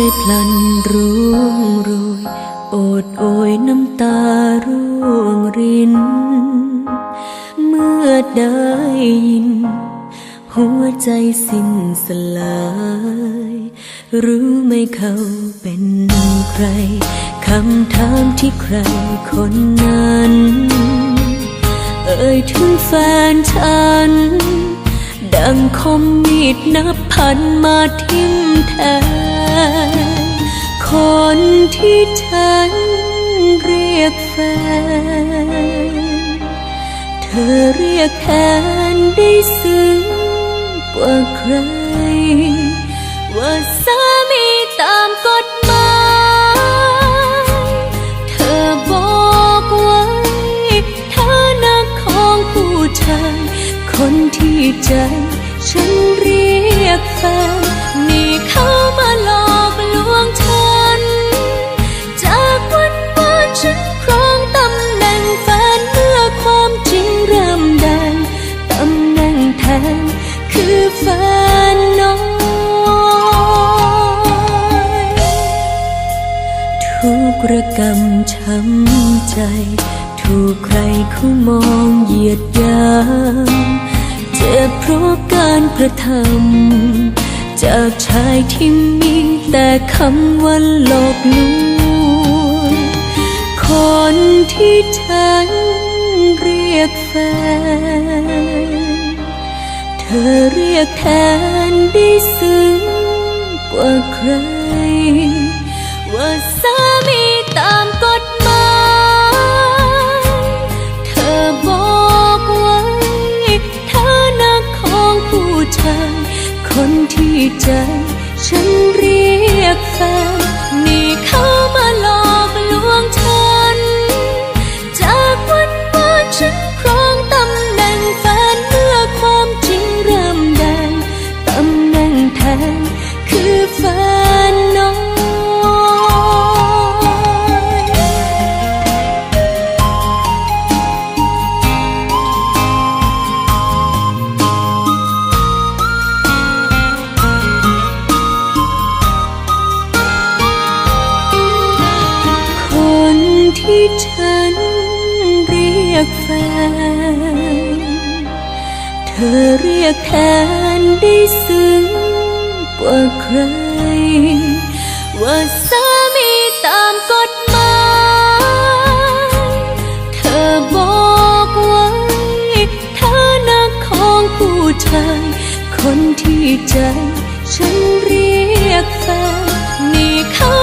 จพลันร่วงโรยโอดโอยน้ำตาร่วงริน เมื่อได้ยิน หัวใจสิ้นสลาย รู้ไหมเขาเป็นใครคำถามที่ใครคนนั้น เอ่ยถึงแฟนฉัน ดังคมมีดนับพันมาทิ่มแทง คนที่ฉันเรียกแฟน เธอเรียกแทนได้ซึ้งกว่าใคร ว่าสามีตามกฎหมายเธอบอกไว้ฐานะของผู้ชาย คนที่ใจฉันเรียกแฟน นน้อยทุกระกรรมช้ำใจ ถูกใครเขามองเหยียดยามเจ็บเพราะการกระทำจากชายที่มีแต่คำว่าหลอกลวงคนที่ฉันเรียกแฟน ธอเรียกแทนได้ซึ้งกว่าใคร ว่าสามีตามกฎหมายเธอบอกไว้ฐานะของผู้ชาย คนที่ใจฉันเรียกแฟน ที่ฉันเรียกแฟน เธอเรียกแทนได้ซึ้งกว่าใคร ว่าสามีตามกฎหมาย เธอบอกไว้ฐานะของผู้ชายคนที่ใจ ฉันเรียกแฟนนี่เขา